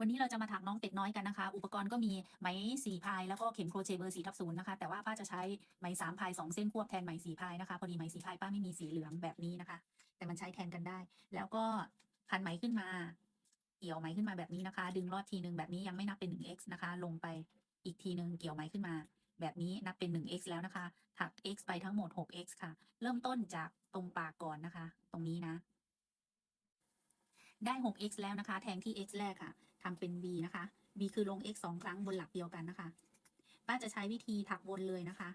วันนี้เราจะมาถักน้องเป็ดน้อยกันนะคะ อุปกรณ์ก็มีไหมสี่พายแล้วก็เข็มโครเชต์เบอร์สี่ทับศูนย์นะคะ แต่ว่าป้าจะใช้ไหมสามพายสองเส้นควบแทนไหมสี่พายนะคะ พอดีไหมสี่พายป้าไม่มีสีเหลืองแบบนี้นะคะ แต่มันใช้แทนกันได้ แล้วก็พันไหมขึ้นมา เกี่ยวไหมขึ้นมาแบบนี้นะคะ ดึงลอดทีหนึ่งแบบนี้ยังไม่นับเป็น 1x นะคะ ลงไปอีกทีหนึ่งเกี่ยวไหมขึ้นมา แบบนี้นับเป็น 1x แล้วนะคะ ถัก x ไปทั้งหมด 6x ค่ะ เริ่มต้นจากตรงปากก่อนนะคะ ตรงนี้นะได้ 6x แล้วนะคะ แทงที่ x แรกค่ะ ทำเป็น v นะคะ v คือลง x สองครั้งบนหลักเดียวกันนะคะ ป้าจะใช้วิธีถักวนเลยนะคะ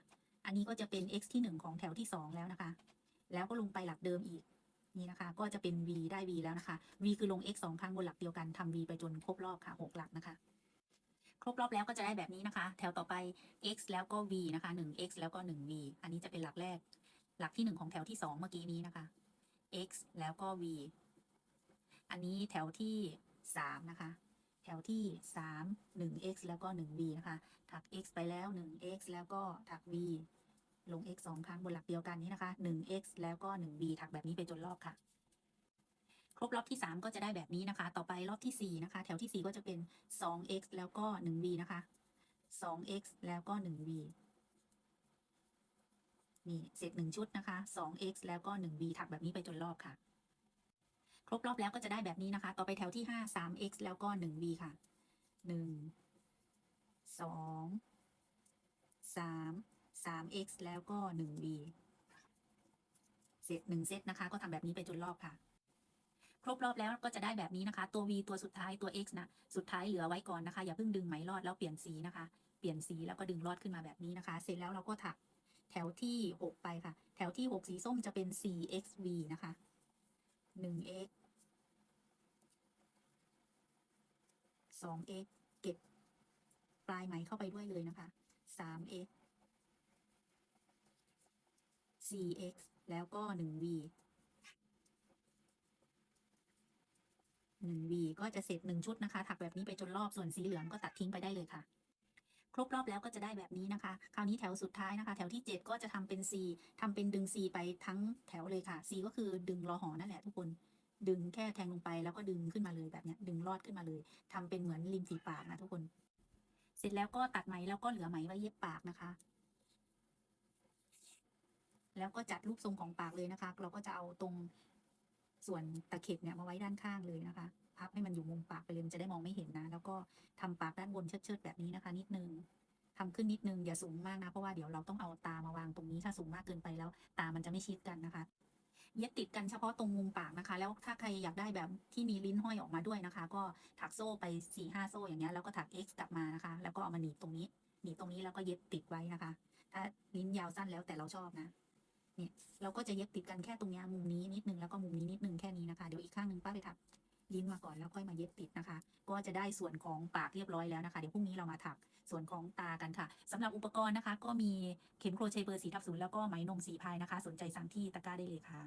อันนี้ก็จะเป็น x ที่หนึ่งของแถวที่สองแล้วนะคะ แล้วก็ลงไปหลักเดิมอีกนี่นะคะ ก็จะเป็น v ได้ v แล้วนะคะ v คือลง x สองครั้งบนหลักเดียวกันทำ v ไปจนครบรอบค่ะหกหลักนะคะ ครบรอบแล้วก็จะได้แบบนี้นะคะ แถวต่อไป x แล้วก็ v นะคะ 1x แล้วก็ 1v อันนี้จะเป็นหลักแรก หลักที่หนึ่งของแถวที่สองเมื่อกี้นี้นะคะ x แล้วก็ v อันนี้แถวที่สามนะคะ แถวที่สามหนึ่ง x แล้วก็หนึ่ง v นะคะ ถัก x ไปแล้วหนึ่ง x แล้วก็ถัก v ลง x สองครั้งบนหลักเดียวกันนี้นะคะหนึ่ง x แล้วก็หนึ่ง v ถักแบบนี้ไปจนรอบค่ะ ครบรอบที่สามก็จะได้แบบนี้นะคะ ต่อไปรอบที่สี่นะคะ แถวที่สี่ก็จะเป็นสอง x แล้วก็หนึ่ง v นะคะสอง x แล้วก็หนึ่ง v นี่เสร็จหนึ่งชุดนะคะสอง x แล้วก็หนึ่ง v ถักแบบนี้ไปจนรอบค่ะ ครบรอบแล้วก็จะได้แบบนี้นะคะ ต่อไปแถวที่ห้าสาม x แล้วก็หนึ่ง v ค่ะหนึ่งสองสามสาม x แล้วก็หนึ่ง v เสร็จหนึ่งเซตนะคะ ก็ทำแบบนี้ไปจนรอบค่ะ ครบรอบแล้วก็จะได้แบบนี้นะคะ ตัว v ตัวสุดท้ายตัว x นะสุดท้ายเหลือไว้ก่อนนะคะ อย่าเพิ่งดึงไหมลอดแล้วเปลี่ยนสีนะคะ เปลี่ยนสีแล้วก็ดึงลอดขึ้นมาแบบนี้นะคะ เสร็จแล้วเราก็ถักแถวที่หกไปค่ะ แถวที่หกสีส้มจะเป็น 4xv นะคะ 1x 2x เก็บปลายไหมเข้าไปด้วยเลยนะคะ 3x 4x แล้วก็ 1v 1v ก็จะเสร็จ 1 ชุดนะคะ ถักแบบนี้ไปจนรอบส่วนสีเหลืองก็ตัดทิ้งไปได้เลยค่ะ ครบรอบแล้วก็จะได้แบบนี้นะคะ คราวนี้แถวสุดท้ายนะคะ แถวที่ 7 ก็จะทำเป็น C ทำเป็นดึง C ไปทั้งแถวเลยค่ะ C ก็คือดึงรอหอนั่นแหละทุกคนดึงแค่แทงลงไปแล้วก็ดึงขึ้นมาเลยแบบนี้ดึงลอดขึ้นมาเลยทำเป็นเหมือนริมฝีปากนะทุกคน เสร็จแล้วก็ตัดไหมแล้วก็เหลือไหมไว้เย็บปากนะคะ แล้วก็จัดรูปทรงของปากเลยนะคะ เราก็จะเอาตรง ส่วนตะเข็บเนี่ยมาไว้ด้านข้างเลยนะคะพับให้มันอยู่มุมปากไปเลยมันจะได้มองไม่เห็นนะ แล้วก็ทำปากด้านบนเชิดๆแบบนี้นะคะ นิดนึงทำขึ้นนิดนึงอย่าสูงมากนะ เพราะว่าเดี๋ยวเราต้องเอาตามาวางตรงนี้ถ้าสูงมากเกินไปแล้ว ตามันจะไม่ชิดกันนะคะเย็บติดกันเฉพาะตรงมุมปากนะคะ แล้วถ้าใครอยากได้แบบที่มีลิ้นห้อยออกมาด้วยนะคะ ก็ถักโซ่ไปสี่ห้าโซ่อย่างเงี้ยแล้วก็ถัก X กลับมานะคะ แล้วก็เอามาหนีบตรงนี้หนีบตรงนี้แล้วก็เย็บติดไว้นะคะ ถ้าลิ้นยาวสั้นแล้วแต่เราชอบนะ เนี่ยเราก็จะเย็บติดกันแค่ตรงนี้มุมนี้นิดนึงแล้วก็มุมนี้นิดนึงแค่นี้นะคะเดี๋ยวอีกข้างหนึ่งป้าไปถักลิ้นมาก่อนแล้วค่อยมาเย็บติดนะคะ ก็จะได้ส่วนของปากเรียบร้อยแล้วนะคะ เดี๋ยวพรุ่งนี้เรามาถักส่วนของตากันค่ะสำหรับอุปกรณ์นะคะ ก็มีเข็มโครเชต์เบอร์สีทับศูนย์แล้วก็ไหมนมสีพายนะคะ สนใจสั่งที่ตะกร้าได้เลยค่ะ